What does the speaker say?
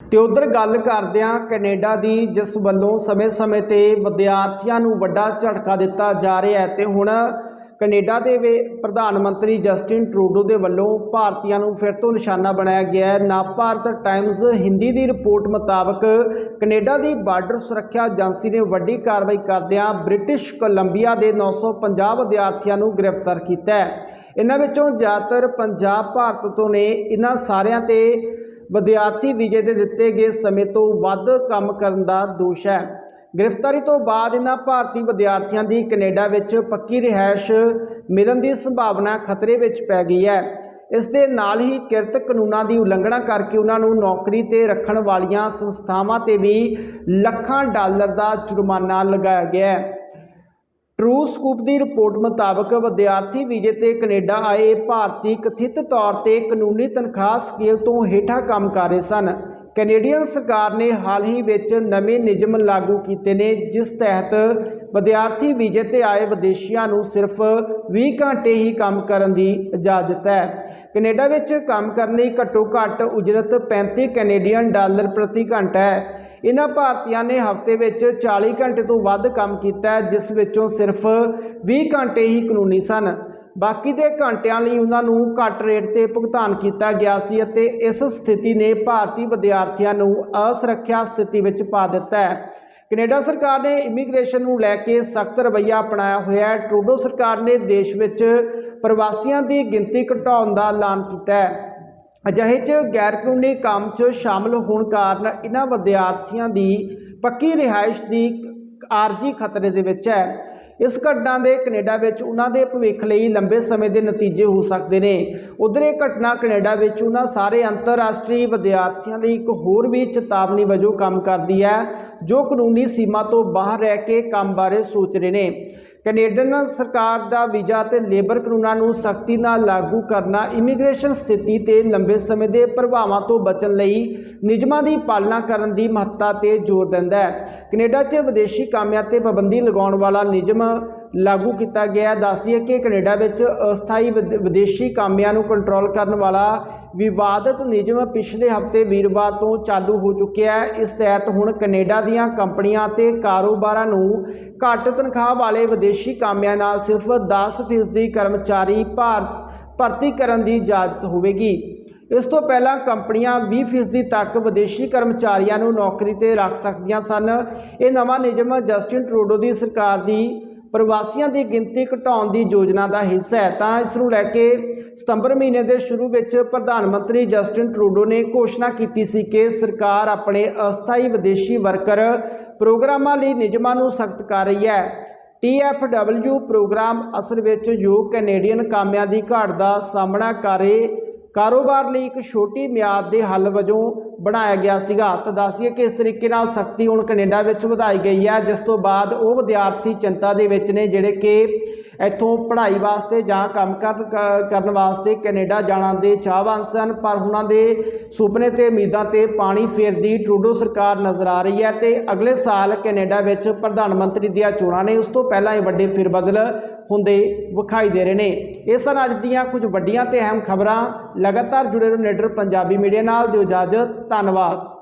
ਤੇ ਉਧਰ ਗੱਲ ਕਰਦਿਆਂ ਕੈਨੇਡਾ ਦੀ ਜਿਸ ਵੱਲੋਂ ਸਮੇਂ-ਸਮੇਂ ਤੇ ਵਿਦਿਆਰਥੀਆਂ ਨੂੰ ਵੱਡਾ ਝਟਕਾ ਦਿੱਤਾ ਜਾ ਰਿਹਾ ਹੈ, ਤੇ ਹੁਣ ਕੈਨੇਡਾ ਦੇ ਵੇ ਪ੍ਰਧਾਨ ਮੰਤਰੀ ਜਸਟਿਨ ਟਰੂਡੋ ਦੇ ਵੱਲੋਂ ਭਾਰਤੀਆਂ ਨੂੰ ਫਿਰ ਤੋਂ ਨਿਸ਼ਾਨਾ ਬਣਾਇਆ ਗਿਆ ਹੈ। ਨਾ ਭਾਰਤ ਟਾਈਮਜ਼ ਹਿੰਦੀ ਦੀ ਰਿਪੋਰਟ ਮੁਤਾਬਕ ਕੈਨੇਡਾ ਦੀ ਬਾਰਡਰ ਸੁਰੱਖਿਆ ਏਜੰਸੀ ਨੇ ਵੱਡੀ ਕਾਰਵਾਈ ਕਰਦਿਆਂ ਬ੍ਰਿਟਿਸ਼ ਕੋਲੰਬੀਆ ਦੇ 950 ਵਿਦਿਆਰਥੀਆਂ ਨੂੰ ਗ੍ਰਿਫਤਾਰ ਕੀਤਾ ਹੈ। ਇਹਨਾਂ ਵਿੱਚੋਂ ਜ਼ਿਆਦਾਤਰ ਪੰਜਾਬ, ਭਾਰਤ ਤੋਂ ਨੇ। ਇਹਨਾਂ ਸਾਰਿਆਂ ਤੇ ਵਿਦਿਆਰਥੀ ਵੀਜ਼ੇ ਦੇ ਦਿੱਤੇ ਗਏ ਸਮੇਂ ਤੋਂ ਵੱਧ ਕੰਮ ਕਰਨ ਦਾ ਦੋਸ਼ ਹੈ। ਗ੍ਰਿਫਤਾਰੀ ਤੋਂ ਬਾਅਦ ਇਹਨਾਂ ਭਾਰਤੀ ਵਿਦਿਆਰਥੀਆਂ ਦੀ ਕੈਨੇਡਾ ਵਿੱਚ ਪੱਕੀ ਰਿਹਾਇਸ਼ ਮਿਲਣ ਦੀ ਸੰਭਾਵਨਾ ਖਤਰੇ ਵਿੱਚ ਪੈ ਗਈ ਹੈ। ਇਸ ਦੇ ਨਾਲ ਹੀ ਕਿਰਤ ਕਾਨੂੰਨਾਂ ਦੀ ਉਲੰਘਣਾ ਕਰਕੇ ਉਹਨਾਂ ਨੂੰ ਨੌਕਰੀ ਤੇ ਰੱਖਣ ਵਾਲੀਆਂ ਸੰਸਥਾਵਾਂ ਤੇ ਵੀ ਲੱਖਾਂ ਡਾਲਰ ਦਾ ਜੁਰਮਾਨਾ ਲਗਾਇਆ ਗਿਆ ਹੈ। ਟਰੂ ਸਕੂਪ ਦੀ ਰਿਪੋਰਟ ਮੁਤਾਬਕ ਵਿਦਿਆਰਥੀ ਵੀਜ਼ੇ ਤੇ ਕੈਨੇਡਾ ਆਏ ਭਾਰਤੀ ਕਥਿਤ ਤੌਰ ਤੇ ਕਾਨੂੰਨੀ ਤਨਖਾਹ ਸਕੇਲ ਤੋਂ ਹੇਠਾਂ ਕੰਮ ਕਰ ਰਹੇ ਸਨ। ਕੈਨੇਡੀਅਨ ਸਰਕਾਰ ਨੇ ਹਾਲ ਹੀ ਵਿੱਚ ਨਵੇਂ ਨਿਯਮ ਲਾਗੂ ਕੀਤੇ ਨੇ, ਜਿਸ ਤਹਿਤ ਵਿਦਿਆਰਥੀ ਵੀਜ਼ੇ ਤੇ ਆਏ ਵਿਦੇਸ਼ੀਆਂ ਨੂੰ ਸਿਰਫ 20 ਘੰਟੇ ਹੀ ਕੰਮ ਕਰਨ ਦੀ ਇਜਾਜ਼ਤ ਹੈ। ਕੈਨੇਡਾ ਵਿੱਚ ਕੰਮ ਕਰਨ ਲਈ ਘੱਟੋ ਘੱਟ ਉਜਰਤ 35 ਕੈਨੇਡੀਅਨ ਡਾਲਰ ਪ੍ਰਤੀ ਘੰਟਾ ਹੈ। ਇਹਨਾਂ ਭਾਰਤੀਆਂ ਨੇ ਹਫ਼ਤੇ ਵਿੱਚ 40 ਘੰਟੇ ਤੋਂ ਵੱਧ ਕੰਮ ਕੀਤਾ ਜਿਸ ਵਿੱਚੋਂ ਸਿਰਫ 20 ਘੰਟੇ ਹੀ ਕਾਨੂੰਨੀ ਸਨ। ਬਾਕੀ ਦੇ ਘੰਟਿਆਂ ਲਈ ਉਹਨਾਂ ਨੂੰ ਘੱਟ ਰੇਟ ਤੇ ਭੁਗਤਾਨ ਕੀਤਾ ਗਿਆ ਸੀ ਅਤੇ ਇਸ ਸਥਿਤੀ ਨੇ ਭਾਰਤੀ ਵਿਦਿਆਰਥੀਆਂ ਨੂੰ ਅਸੁਰੱਖਿਆ ਸਥਿਤੀ ਵਿੱਚ ਪਾ ਦਿੱਤਾ ਹੈ। ਕੈਨੇਡਾ ਸਰਕਾਰ ਨੇ ਇਮੀਗ੍ਰੇਸ਼ਨ ਨੂੰ ਲੈ ਕੇ ਸਖਤ ਰਵੱਈਆ ਅਪਣਾਇਆ ਹੋਇਆ ਹੈ। ਟਰੂਡੋ ਸਰਕਾਰ ਨੇ ਦੇਸ਼ ਵਿੱਚ ਪ੍ਰਵਾਸੀਆਂ ਦੀ ਗਿਣਤੀ ਘਟਾਉਣ ਦਾ ਐਲਾਨ ਕੀਤਾ ਹੈ। ਅਜਿਹੇ 'ਚ ਗੈਰ ਕਾਨੂੰਨੀ ਕੰਮ 'ਚ ਸ਼ਾਮਲ ਹੋਣ ਕਾਰਨ ਇਹਨਾਂ ਵਿਦਿਆਰਥੀਆਂ ਦੀ ਪੱਕੀ ਰਿਹਾਇਸ਼ ਦੀ ਆਰਜੀ ਖਤਰੇ ਦੇ ਵਿੱਚ ਹੈ। ਇਸ ਘਟਨਾ ਦੇ ਕੈਨੇਡਾ ਵਿੱਚ ਉਹਨਾਂ ਦੇ ਭਵਿੱਖ ਲਈ ਲੰਬੇ ਸਮੇਂ ਦੇ ਨਤੀਜੇ ਹੋ ਸਕਦੇ ਨੇ। ਉਧਰ ਇਹ ਘਟਨਾ ਕੈਨੇਡਾ ਵਿੱਚ ਉਹਨਾਂ ਸਾਰੇ ਅੰਤਰਰਾਸ਼ਟਰੀ ਵਿਦਿਆਰਥੀਆਂ ਲਈ ਇੱਕ ਹੋਰ ਵੀ ਚੇਤਾਵਨੀ ਵਜੋਂ ਕੰਮ ਕਰਦੀ ਹੈ, ਜੋ ਕਾਨੂੰਨੀ ਸੀਮਾ ਤੋਂ ਬਾਹਰ ਰਹਿ ਕੇ ਕੰਮ ਬਾਰੇ ਸੋਚ ਰਹੇ ਨੇ। ਕੈਨੇਡੀਅਨ ਸਰਕਾਰ ਦਾ ਵੀਜ਼ਾ ਤੇ ਲੇਬਰ ਕਾਨੂੰਨਾਂ ਨੂੰ ਸਖਤੀ ਨਾਲ ਲਾਗੂ ਕਰਨਾ, ਇਮੀਗ੍ਰੇਸ਼ਨ ਸਥਿਤੀ ਤੇ ਲੰਬੇ ਸਮੇਂ ਦੇ ਪ੍ਰਭਾਵਾਂ ਤੋਂ ਬਚਣ ਲਈ ਨਿਯਮਾਂ ਦੀ ਪਾਲਣਾ ਕਰਨ ਦੀ ਮਹੱਤਤਾ ਤੇ ਜ਼ੋਰ ਦਿੰਦਾ ਹੈ। ਕੈਨੇਡਾ 'ਚ ਵਿਦੇਸ਼ੀ ਕਾਮਿਆਂ ਤੇ ਪਾਬੰਦੀ ਲਗਾਉਣ ਵਾਲਾ ਨਿਯਮ ਲਾਗੂ ਕੀਤਾ ਗਿਆ ਦੱਸਦੀ ਹੈ ਕਿ ਕੈਨੇਡਾ ਵਿੱਚ ਅਸਥਾਈ ਵਿਦ- ਵਿਦੇਸ਼ੀ ਕਾਮਿਆਂ ਨੂੰ ਕੰਟਰੋਲ ਕਰਨ ਵਾਲਾ ਵਿਵਾਦਤ ਨਿਯਮ ਪਿਛਲੇ ਹਫ਼ਤੇ ਵੀਰਵਾਰ ਤੋਂ ਚਾਲੂ ਹੋ ਚੁੱਕਿਆ ਹੈ। ਇਸ ਤਹਿਤ ਹੁਣ ਕੈਨੇਡਾ ਦੀਆਂ ਕੰਪਨੀਆਂ ਤੇ ਕਾਰੋਬਾਰਾਂ ਨੂੰ ਘੱਟ ਤਨਖਾਹ ਵਾਲੇ ਵਿਦੇਸ਼ੀ ਕਾਮਿਆਂ ਨਾਲ ਸਿਰਫ 10% ਕਰਮਚਾਰੀ ਭਾਰ, ਭਰਤੀ ਕਰਨ ਦੀ ਇਜਾਜ਼ਤ ਹੋਵੇਗੀ। ਇਸ ਤੋਂ ਪਹਿਲਾਂ ਕੰਪਨੀਆਂ 20% ਤੱਕ ਵਿਦੇਸ਼ੀ ਕਰਮਚਾਰੀਆਂ ਨੂੰ ਨੌਕਰੀ ਤੇ ਰੱਖ ਸਕਦੀਆਂ ਸਨ। ਇਹ ਨਵਾਂ ਨਿਯਮ ਜਸਟਿਨ ਟਰੂਡੋ ਦੀ ਸਰਕਾਰ ਦੀ ਪ੍ਰਵਾਸੀਆਂ ਦੀ ਗਿਣਤੀ ਘਟਾਉਣ ਦੀ ਯੋਜਨਾ ਦਾ ਹਿੱਸਾ ਹੈ। ਤਾਂ ਇਸ ਨੂੰ ਲੈ ਕੇ ਸਤੰਬਰ ਮਹੀਨੇ ਦੇ ਸ਼ੁਰੂ ਵਿੱਚ ਪ੍ਰਧਾਨ ਮੰਤਰੀ ਜਸਟਿਨ ਟਰੂਡੋ ਨੇ ਘੋਸ਼ਣਾ ਕੀਤੀ ਸੀ ਕਿ ਸਰਕਾਰ ਆਪਣੇ ਅਸਥਾਈ ਵਿਦੇਸ਼ੀ ਵਰਕਰ ਪ੍ਰੋਗਰਾਮਾਂ ਲਈ ਨਿਯਮਾਂ ਨੂੰ ਸਖਤ ਕਰ ਰਹੀ ਹੈ। TFW ਪ੍ਰੋਗਰਾਮ ਅਸਲ ਵਿੱਚ ਯੋਗ ਕੈਨੇਡੀਅਨ ਕਾਮਿਆਂ ਦੀ ਘਾਟ ਦਾ ਸਾਹਮਣਾ ਕਰ ਰਹੇ ਕਾਰੋਬਾਰ ਲਈ ਇੱਕ ਛੋਟੀ ਮਿਆਦ ਦੇ ਹੱਲ ਵਜੋਂ ਬਣਾਇਆ ਗਿਆ ਸੀਗਾ। ਤਾਂ ਦੱਸੀਏ ਕਿ ਇਸ ਤਰੀਕੇ ਨਾਲ ਸਖਤੀ ਹੁਣ ਕੈਨੇਡਾ ਵਿੱਚ ਵਧਾਈ ਗਈ ਹੈ, ਜਿਸ ਤੋਂ ਬਾਅਦ ਉਹ ਵਿਦਿਆਰਥੀ ਚਿੰਤਾ ਦੇ ਵਿੱਚ ਨੇ, ਜਿਹੜੇ ਕਿ ਇੱਥੋਂ ਪੜ੍ਹਾਈ ਵਾਸਤੇ ਜਾਂ ਕੰਮ ਕਰ ਕ- ਕਰਨ ਵਾਸਤੇ ਕੈਨੇਡਾ ਜਾਣਾ ਦੇ ਚਾਹਵਾਨ ਸਨ, ਪਰ ਉਹਨਾਂ ਦੇ ਸੁਪਨੇ ਤੇ ਉਮੀਦਾਂ ਤੇ ਪਾਣੀ ਫੇਰਦੀ ਟਰੂਡੋ ਸਰਕਾਰ ਨਜ਼ਰ ਆ ਰਹੀ ਹੈ ਤੇ ਅਗਲੇ ਸਾਲ ਕੈਨੇਡਾ ਵਿੱਚ ਪ੍ਰਧਾਨ ਮੰਤਰੀ ਦੀਆਂ ਚੋਣਾਂ ਨੇ, ਉਸ ਤੋਂ ਪਹਿਲਾਂ ਹੀ ਵੱਡੇ ਫਿਰਬਦਲ ਹੁੰਦੇ ਵਿਖਾਈ ਦੇ ਰਹੇ ਨੇ। ਇਹ ਸਨ ਅੱਜ ਦੀਆਂ ਕੁਝ ਵੱਡੀਆਂ ਤੇ ਅਹਿਮ ਖਬਰਾਂ। ਲਗਾਤਾਰ ਜੁੜੇ ਰਹੋ ਨੇਡਰ ਪੰਜਾਬੀ ਮੀਡੀਆ ਨਾਲ, ਦਿਓ ਇਜਾਜ਼ਤ, ਧੰਨਵਾਦ।